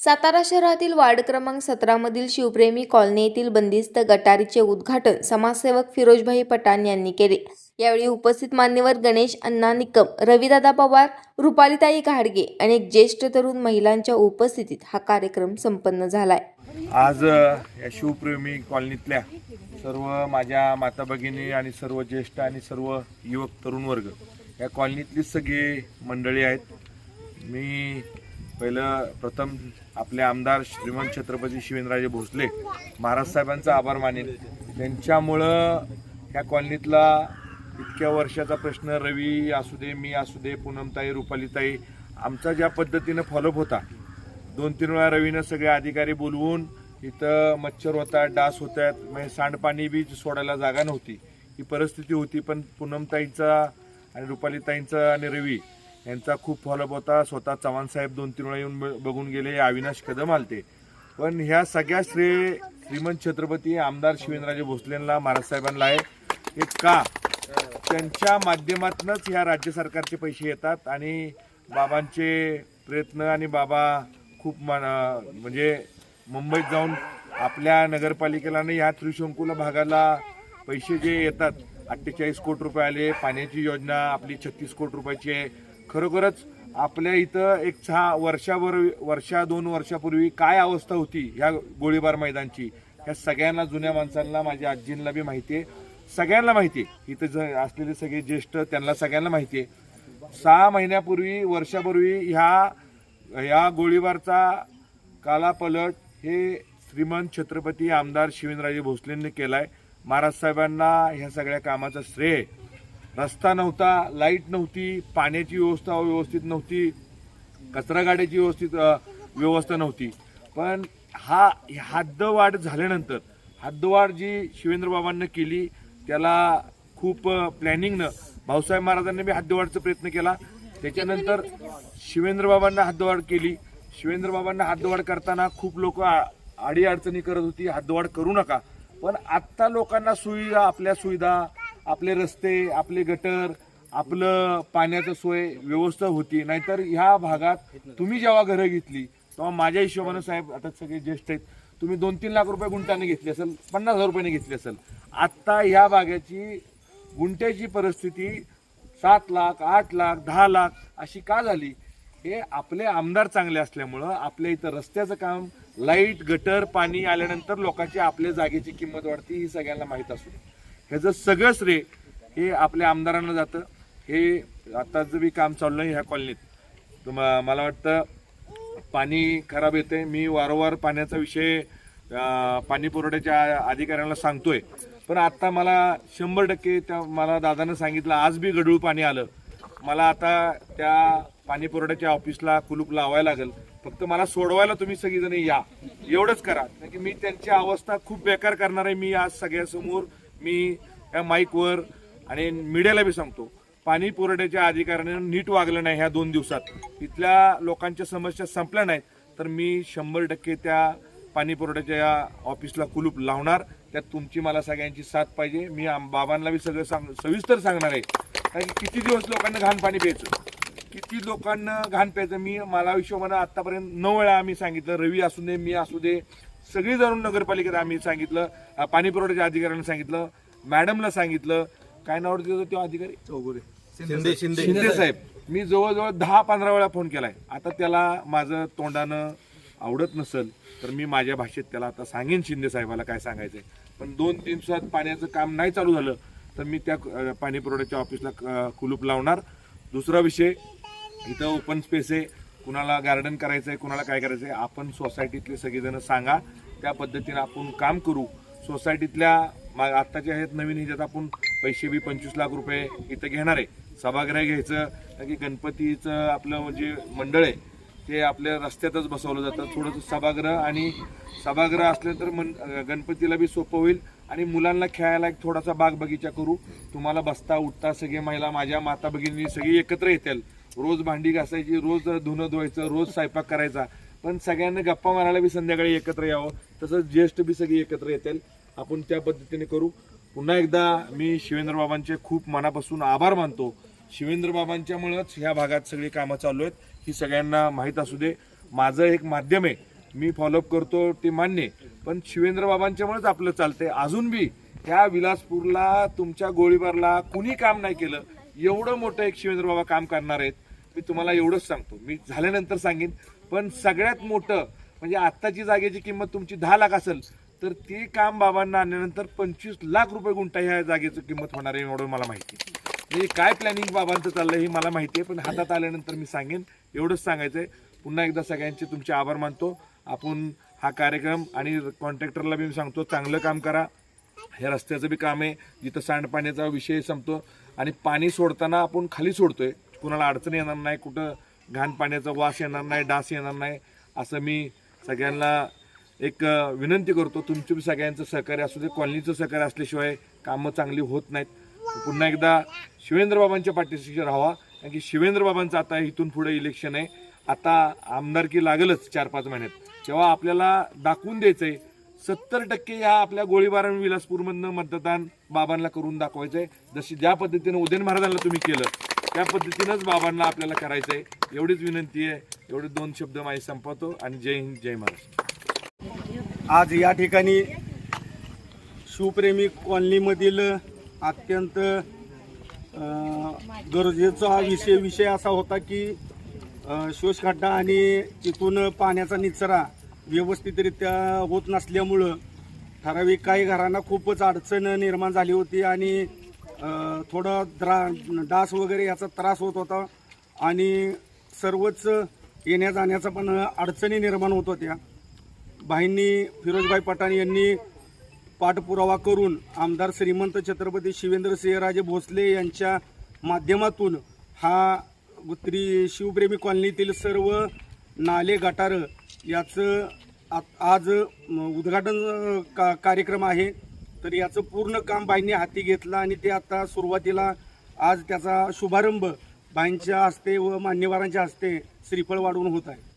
सातारा शहरातील वार्ड क्रमांक सतरामधील शिवप्रेमी कॉलनी येथील बंदिस्त गटारीचे उद्घाटन समाजसेवक फिरोजभाई पठाण यांनी केले. यावेळी उपस्थित मान्यवर गणेश अण्णा निकम रविदादा पवार रुपालीताई घाडगे अनेक ज्येष्ठ तरुण महिलांच्या उपस्थितीत हा कार्यक्रम संपन्न झालाय. आज या शिवप्रेमी कॉलनीतल्या सर्व माझ्या माता भगिनी आणि सर्व ज्येष्ठ आणि सर्व युवक तरुण वर्ग या कॉलनीतली सगळी मंडळी आहेत. मी पहिलं प्रथम आपले आमदार श्रीमंत छत्रपती शिवेंद्रराजे भोसले महाराज साहेबांचा आभार मानेल त्यांच्यामुळं ह्या कॉलनीतला इतक्या वर्षाचा प्रश्न रवी असू दे मी असू दे पूनमताई रुपालीताई आमचा ज्या पद्धतीनं फॉलोअप होता दोन तीन वेळा रवीनं सगळे अधिकारी बोलवून इथं मच्छर होतात डास होत आहेत म्हणजे सांडपाणी बी सोडायला जागा नव्हती. ही परिस्थिती होती पण पूनमताईंचा आणि रुपालीताईंचा आणि रवी यांचा खूप फॉलोअप होता. स्वतः चव्हाण साहेब दोन तीन वेळा येऊन ब- बघून गेले. अविनाश कदम आलते. पण ह्या सगळ्या श्रेय श्रीमंत छत्रपती आमदार शिवेंद्रराजे भोसलेंना महाराजसाहेबांना आहे. हे का? त्यांच्या माध्यमातूनच ह्या राज्य सरकारचे पैसे येतात आणि बाबांचे प्रयत्न आणि बाबा खूप मन म्हणजे मुंबईत जाऊन आपल्या नगरपालिकेला आणि ह्या त्रिशंकूला भागाला पैसे जे येतात अठ्ठेचाळीस कोटी रुपये आले पाण्याची योजना आपली छत्तीस कोटी रुपयाची आहे. खरोखरच आपल्या इथं एक सहा वर्षाभर वर्षा दोन वर्षापूर्वी काय अवस्था होती ह्या गोळीबार मैदानची ह्या सगळ्यांना जुन्या माणसांना माझ्या आजींना बी माहिती आहे. सगळ्यांना माहिती आहे. इथं ज असलेले सगळे ज्येष्ठ त्यांना सगळ्यांना माहिती आहे. सहा महिन्यापूर्वी वर्षापूर्वी ह्या ह्या गोळीबारचा कालापलट हे श्रीमंत छत्रपती आमदार शिवेंद्रराजे भोसलेंनी केलाय. महाराज साहेबांना ह्या सगळ्या कामाचं श्रेय रस्ता नव्हता लाइट नव्हती पाण्याची व्यवस्था व्यवस्थित नव्हती कचरा गाड्याची व्यवस्थित व्यवस्था नव्हती. पण हा हद्दवाढ झाल्यानंतर हद्दवाढ जी शिवेंद्रबाबांनी केली त्याला खूप प्लॅनिंगनं भाऊसाहेब महाराजांनी बी हद्दवाढचा प्रयत्न केला. त्याच्यानंतर शिवेंद्रबाबांना हद्दवाढ केली. शिवेंद्रबाबांना हद्दवाढ करताना खूप लोक आडी अडचणी करत होती हद्दवाढ करू नका. पण आत्ता लोकांना सुविधा आपल्या सुविधा आपले रस्ते आपले गटर आपलं पाण्याचं सोय व्यवस्था होती. नाहीतर ह्या भागात तुम्ही जेव्हा घरं घेतली तेव्हा माझ्या हिशोबानं साहेब आता सगळे ज्येष्ठ आहेत तुम्ही दोन तीन लाख रुपये गुंटाने घेतली असेल पन्नास हजार रुपयाने घेतली असेल. आत्ता ह्या भागाची गुंठ्याची परिस्थिती सात लाख आठ लाख दहा लाख अशी का झाली? हे आपले आमदार चांगले असल्यामुळं आपल्या इथं रस्त्याचं काम लाइट गटर पाणी आल्यानंतर लोकांची आपल्या जागेची किंमत वाढते ही सगळ्यांना माहीत असू ह्याचं सगळं श्रेय हे आपल्या आमदारांना जातं. हे आताचं बी काम चाललं आहे ह्या कॉलनीत तुम- मला वाटतं पाणी खराब येते मी वारंवार पाण्याचा विषय पाणी पुरवठ्याच्या अधिकाऱ्यांना सांगतोय. पण आत्ता मला शंभर टक्के त्या मला दादानं सांगितलं आज बी गडूळ पाणी आलं. मला आता त्या पाणी पुरवठ्याच्या ऑफिसला कुलूप लावायला लागेल. फक्त मला सोडवायला तुम्ही सगळीजण या. एवढंच करा. कारण की मी त्यांची अवस्था खूप बेकार करणार आहे. मी आज सगळ्यासमोर मी या माईकवर आणि मीडियाला बी सांगतो पाणी पुरवठ्याच्या अधिकाऱ्याने नीट वागलं नाही ह्या दोन दिवसात. इथल्या लोकांच्या समस्या संपल्या नाहीत तर मी शंभर टक्के त्या पाणी पुरवठ्याच्या ऑफिसला कुलूप लावणार. त्यात तुमची मला सगळ्यांची साथ पाहिजे. मी आम- बाबांना बी सगळं सांग सविस्तर सांगणार आहे. कारण की किती दिवस लोकांना घाण पाणी प्यायचं? किती लोकांना घाण प्यायचं? मी मला हिशोबानं आत्तापर्यंत नऊ वेळा आम्ही सांगितलं रवी असू दे मी असू दे सगळी जाऊन नगरपालिकेत आम्ही सांगितलं पाणी पुरवठ्याच्या अधिकाऱ्यांना सांगितलं मॅडमला सांगितलं. काय नाव होतं तो अधिकारी? चौगुले शिंदे शिंदे शिंदे. साहेब. मी जवळजवळ दहा पंधरा वेळा फोन केलाय. आता त्याला माझं तोंडानं आवडत नसेल तर मी माझ्या भाषेत त्याला आता सांगेन शिंदे साहेबाला काय सांगायचंय. पण दोन तीन दिवसात पाण्याचं काम नाही चालू झालं तर मी त्या पाणी पुरवठ्याच्या ऑफिसला कुलूप लावणार. दुसरा विषय इथं ओपन स्पेस आहे. कुणाला गार्डन करायचं आहे कुणाला काय करायचं आहे आपण सोसायटीतले सगळेजण सांगा. त्या पद्धतीनं आपण काम करू. सोसायटीतल्या मा- आत्ताच्या आहेत नवीन ह्याच्यात आपण पैसे बी पंचवीस लाख रुपये इथं घेणार आहे. सभागृह घ्यायचं की गणपतीचं आपलं म्हणजे मंडळ आहे ते आपल्या रस्त्यातच बसवलं जातं. थोडंसं सभागृह आणि सभागृह असलं तर मन गणपतीला बी सोपं होईल. आणि मुलांना खेळायला एक थोडासा बाग बगीचा करू. तुम्हाला बसता उठता सगळे महिला माझ्या माता भगिनी सगळी एकत्र येतील. रोज भांडी घासायची रोज धुणं धुवायचं रोज स्वयंपाक करायचा. पण सगळ्यांना गप्पा मारायला बी संध्याकाळी एकत्र यावं. तसंच ज्येष्ठ बी सगळी एकत्र येतील. आपण त्या पद्धतीने करू. पुन्हा एकदा मी शिवेंद्र बाबांचे खूप मनापासून आभार मानतो. शिवेंद्रबाबांच्यामुळंच ह्या भागात सगळी कामं चालू आहेत. ही सगळ्यांना माहीत असू दे. माझं एक माध्यम आहे. मी फॉलोअप करतो ते मान्य आहे. पण शिवेंद्र बाबांच्यामुळेच आपलं चालतंय. अजून बी त्या विलासपूरला तुमच्या गोळीबारला कुणी काम नाही केलं. एवढं मोठं एक शिवेंद्र बाबा काम करणार आहेत. मी तुम्हाला एवढंच सांगतो. मी झाल्यानंतर सांगेन पण सगळ्यात मोठं म्हणजे आत्ताची जागेची किंमत तुमची दहा लाख असेल तर ते काम बाबांना आणल्यानंतर पंचवीस लाख रुपये गुंठा ह्या जागेची किंमत होणार आहे एवढं मला माहिती आहे. म्हणजे काय प्लॅनिंग बाबांचं चाललंय हे मला माहिती आहे पण हातात आल्यानंतर मी सांगेन एवढंच सांगायचं आहे पुन्हा एकदा सगळ्यांचे तुमचे आभार मानतो. आपण हा कार्यक्रम आणि कॉन्ट्रॅक्टरला बी मी सांगतो चांगलं काम करा. हे रस्त्याचं बी काम आहे जिथं सांडपाण्याचा विषय संपतो आणि पाणी सोडताना आपण खाली सोडतोय. कुणाला अडचण येणार नाही कुठं घाण पाण्याचा वास येणार नाही डास येणार नाही असं मी सगळ्यांना एक विनंती करतो. तुमचं बी सगळ्यांचं सहकार्य असू दे कॉलनीचं सहकार्य असल्याशिवाय कामं चांगली होत नाहीत. पुन्हा एकदा शिवेंद्रबाबांच्या पाठीशी राहावा कारण की शिवेंद्रबाबांचं आता इथून पुढे इलेक्शन आहे. आता आमदारकी लागलच चार पाच महिन्यात. तेव्हा आपल्याला दाखवून द्यायचं आहे सत्तर टक्के ह्या आपल्या गोळीबार आणि विलासपूरमधनं मतदान बाबांना करून दाखवायचं आहे जशी ज्या पद्धतीनं उदयन महाराजांना तुम्ही केलं त्या पद्धतीनंच बाबांना आपल्याला करायचं आहे एवढीच विनंती आहे. एवढे दोन शब्द माझे संपवतो आणि जय हिंद जय महाराष्ट्र. आज या ठिकाणी शिवप्रेमी कॉलनीमधील अत्यंत गरजेचा हा विषय विषय असा होता की शोषखड्डा आणि तिथून पाण्याचा निचरा व्यवस्थितरित्या होत नसल्यामुळं ठराविक काही घरांना खूपच अडचण निर्माण झाली होती आणि थोडं द्रा डास वगैरे याचा त्रास होत होता आणि सर्वच येण्या जाण्याचा पण अडचणी निर्माण होत होत्या. भाईंनी फिरोजभाई पठाण यांनी पाठपुरावा करून आमदार श्रीमंत छत्रपती शिवेंद्रसिंहराजे भोसले यांच्या माध्यमातून हा त्री शिवप्रेमी कॉलनीतील सर्व नाले गटारं याचं आ- आज उद्घाटन का कार्यक्रम आहे. तर याचं पूर्ण काम बाईंनी हाती घेतलं आणि ते आता सुरुवातीला आज त्याचा शुभारंभ बाईंच्या हस्ते व मान्यवरांच्या हस्ते श्रीफळ वाढवून होत आहे.